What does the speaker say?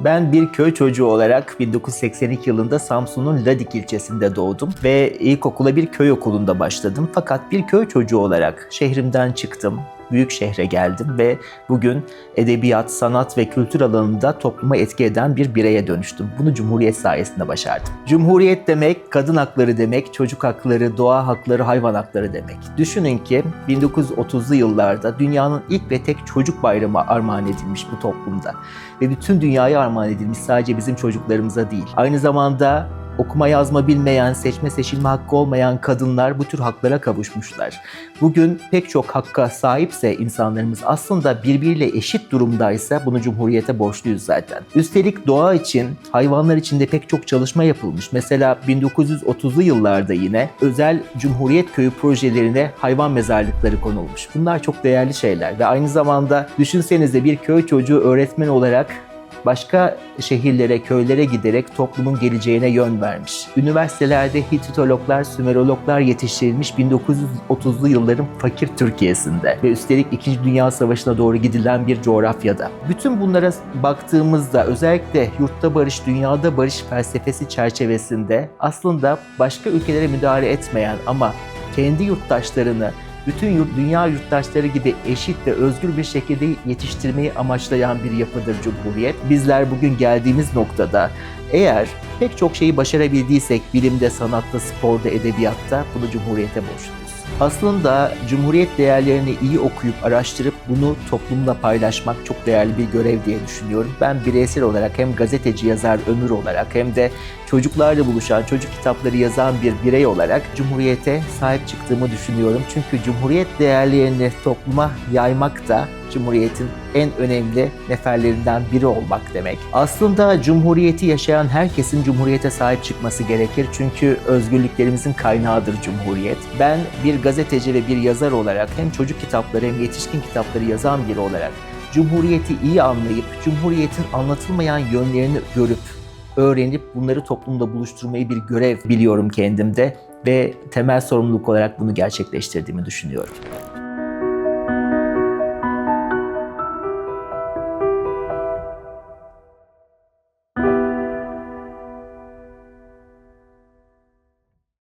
Ben bir köy çocuğu olarak 1982 yılında Samsun'un Ladik ilçesinde doğdum ve ilkokula bir köy okulunda başladım. Fakat bir köy çocuğu olarak şehrimden çıktım, büyük şehre geldim ve bugün edebiyat, sanat ve kültür alanında topluma etki eden bir bireye dönüştüm. Bunu Cumhuriyet sayesinde başardım. Cumhuriyet demek, kadın hakları demek, çocuk hakları, doğa hakları, hayvan hakları demek. Düşünün ki 1930'lu yıllarda dünyanın ilk ve tek çocuk bayramı armağan edilmiş bu toplumda. Ve bütün dünyaya armağan edilmiş sadece bizim çocuklarımıza değil. Aynı zamanda okuma yazma bilmeyen, seçme seçilme hakkı olmayan kadınlar bu tür haklara kavuşmuşlar. Bugün pek çok hakka sahipse insanlarımız aslında birbiriyle eşit durumdaysa bunu Cumhuriyete borçluyuz zaten. Üstelik doğa için, hayvanlar için de pek çok çalışma yapılmış. Mesela 1930'lu yıllarda yine özel Cumhuriyet Köyü projelerine hayvan mezarlıkları konulmuş. Bunlar çok değerli şeyler ve aynı zamanda düşünsenize bir köy çocuğu öğretmen olarak başka şehirlere, köylere giderek toplumun geleceğine yön vermiş. Üniversitelerde Hititologlar, Sümerologlar yetiştirilmiş 1930'lu yılların fakir Türkiye'sinde ve üstelik 2. Dünya Savaşı'na doğru gidilen bir coğrafyada. Bütün bunlara baktığımızda özellikle yurtta barış, dünyada barış felsefesi çerçevesinde aslında başka ülkelere müdahale etmeyen ama kendi yurttaşlarını bütün yurt, dünya yurttaşları gibi eşit ve özgür bir şekilde yetiştirmeyi amaçlayan bir yapıdır Cumhuriyet. Bizler bugün geldiğimiz noktada eğer pek çok şeyi başarabildiysek bilimde, sanatta, sporda, edebiyatta bunu Cumhuriyete borçluyuz. Aslında Cumhuriyet değerlerini iyi okuyup araştırıp bunu toplumla paylaşmak çok değerli bir görev diye düşünüyorum. Ben bireysel olarak hem gazeteci yazar ömür olarak hem de çocuklarla buluşan, çocuk kitapları yazan bir birey olarak Cumhuriyete sahip çıktığımı düşünüyorum. Çünkü Cumhuriyet değerlerini topluma yaymak da Cumhuriyet'in en önemli neferlerinden biri olmak demek. Aslında Cumhuriyeti yaşayan herkesin Cumhuriyete sahip çıkması gerekir. Çünkü özgürlüklerimizin kaynağıdır Cumhuriyet. Ben bir gazeteci ve bir yazar olarak hem çocuk kitapları hem yetişkin kitapları yazan biri olarak Cumhuriyeti iyi anlayıp, Cumhuriyet'in anlatılmayan yönlerini görüp, öğrenip bunları toplumda buluşturmayı bir görev biliyorum kendimde ve temel sorumluluk olarak bunu gerçekleştirdiğimi düşünüyorum.